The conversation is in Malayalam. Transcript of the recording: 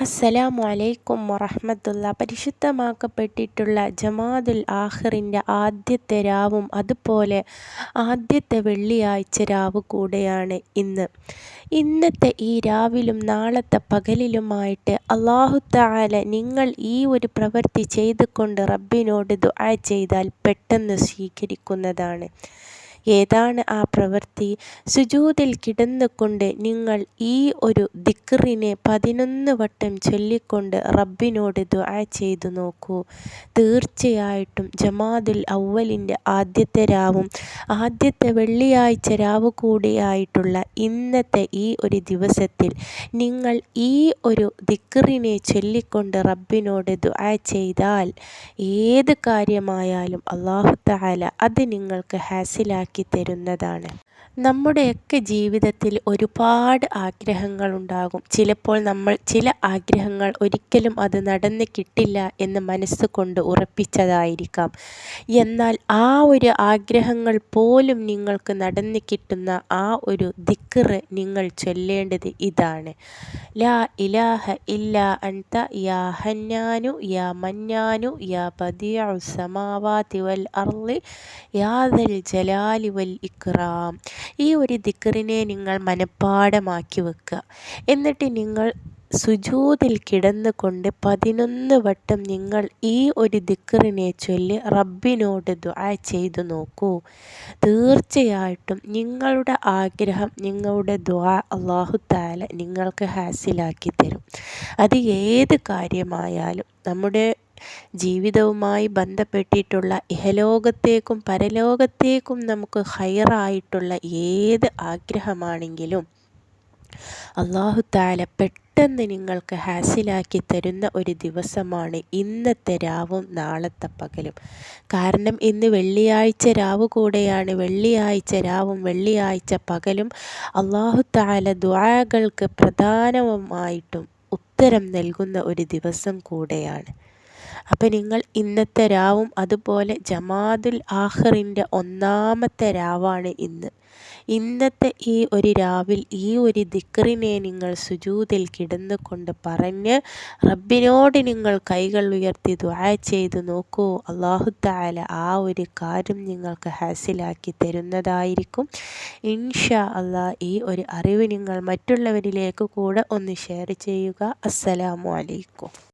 അസ്സലാമു അലൈക്കും വറഹമത്തുള്ള. പരിശുദ്ധമാക്കപ്പെട്ടിട്ടുള്ള ജമാദുൽ ആഹിറിന്റെ ആദ്യത്തെ രാവും അതുപോലെ ആദ്യത്തെ വെള്ളിയാഴ്ച രാവ് കൂടെയാണ് ഇന്ന്. ഇന്നത്തെ ഈ രാവിലും നാളത്തെ പകലിലുമായിട്ട് അള്ളാഹുത്താല നിങ്ങൾ ഈ ഒരു പ്രവൃത്തി ചെയ്തുകൊണ്ട് റബ്ബിനോട് ദുആ ചെയ്താൽ പെട്ടെന്ന് സ്വീകരിക്കുന്നതാണ്. ഏതാണ് ആ പ്രവൃത്തി? സുജൂതിൽ കിടന്നുകൊണ്ട് നിങ്ങൾ ഈ ഒരു ദിക്റിനെ പതിനൊന്ന് വട്ടം ചൊല്ലിക്കൊണ്ട് റബ്ബിനോട് ദുആ ചെയ്തു നോക്കൂ. തീർച്ചയായിട്ടും ജമാദുൽ അവലിന്റെ ആദ്യത്തെ രാവും ആദ്യത്തെ വെള്ളിയാഴ്ച രാവ് കൂടിയായിട്ടുള്ള ഇന്നത്തെ ഈ ഒരു ദിവസത്തിൽ നിങ്ങൾ ഈ ഒരു ദിക്റിനെ ചൊല്ലിക്കൊണ്ട് റബ്ബിനോട് ദുആ ചെയ്താൽ ഏത് കാര്യമായാലും അള്ളാഹു തആല അത് നിങ്ങൾക്ക് ഹാസിലാക്കി തരുന്നതാണ്. നമ്മുടെയൊക്കെ ജീവിതത്തിൽ ഒരുപാട് ആഗ്രഹങ്ങൾ ഉണ്ടാകും ചിലപ്പോൾ നമ്മൾ ചില ആഗ്രഹങ്ങൾ ഒരിക്കലും അത് നടന്ന് കിട്ടില്ല എന്ന് മനസ്സുകൊണ്ട് ഉറപ്പിച്ചതായിരിക്കാം. എന്നാൽ ആ ഒരു ആഗ്രഹങ്ങൾ പോലും നിങ്ങൾക്ക് നടന്ന് കിട്ടുന്ന ആ ഒരു ദിക്കറ് നിങ്ങൾ ചൊല്ലേണ്ടത് ഇതാണ്. ലാ ഇലാഹ ഇല്ല അൻത യാ ഹന്നാനു യാ മന്നാനു യാ ബദിഉ സമാവാതി വൽ അർളി യാ ദൽ ജലാലി വൽ ഇക്റാം. ഈ ഒരു ദിക്റിനെ നിങ്ങൾ മനഃപ്പാടമാക്കി വെക്കുക. എന്നിട്ട് നിങ്ങൾ സുജൂതിൽ കിടന്നുകൊണ്ട് പതിനൊന്ന് വട്ടം നിങ്ങൾ ഈ ഒരു ദിക്റിനെ ചൊല്ലി റബ്ബിനോട് ദുആ ചെയ്തു നോക്കൂ. തീർച്ചയായിട്ടും നിങ്ങളുടെ ആഗ്രഹം നിങ്ങളുടെ ദുആ അള്ളാഹു താല നിങ്ങൾക്ക് ഹാസിലാക്കി തരും. അത് ഏത് കാര്യമായാലും നമ്മുടെ ജീവിതവുമായി ബന്ധപ്പെട്ടിട്ടുള്ള ഇഹലോകത്തേക്കും പരലോകത്തേക്കും നമുക്ക് ഹയറായിട്ടുള്ള ഏത് ആഗ്രഹമാണെങ്കിലും അള്ളാഹു താല പെട്ടെന്ന് നിങ്ങൾക്ക് ഹാസിലാക്കി തരുന്ന ഒരു ദിവസമാണ് ഇന്നത്തെ രാവും നാളത്തെ പകലും. കാരണം ഇന്ന് വെള്ളിയാഴ്ച രാവ് കൂടെയാണ്. വെള്ളിയാഴ്ച രാവും വെള്ളിയാഴ്ച പകലും അള്ളാഹു താല ദ്വാകൾക്ക് പ്രധാനമായിട്ടും ഉത്തരം നൽകുന്ന ഒരു ദിവസം കൂടെയാണ്. അപ്പം നിങ്ങൾ ഇന്നത്തെ രാവും അതുപോലെ ജമാദുൽ ആഖറിന്റെ ഒന്നാമത്തെ രാവാണ് ഇന്ന്. ഇന്നത്തെ ഈ ഒരു രാവിൽ ഈ ഒരു ദിക്റിനെ നിങ്ങൾ സുജൂതിൽ കിടന്നുകൊണ്ട് പറഞ്ഞ് റബ്ബിനോട് നിങ്ങൾ കൈകൾ ഉയർത്തി ദുആ ചെയ്ത് നോക്കൂ. അള്ളാഹു താല ആ ഒരു കാര്യം നിങ്ങൾക്ക് ഹാസിലാക്കി തരുന്നതായിരിക്കും. ഇൻഷാ അള്ളാ ഈ ഒരു അറിവ് നിങ്ങൾ മറ്റുള്ളവരിലേക്ക് കൂടെ ഒന്ന് ഷെയർ ചെയ്യുക. അസ്സലാമു അലൈക്കും.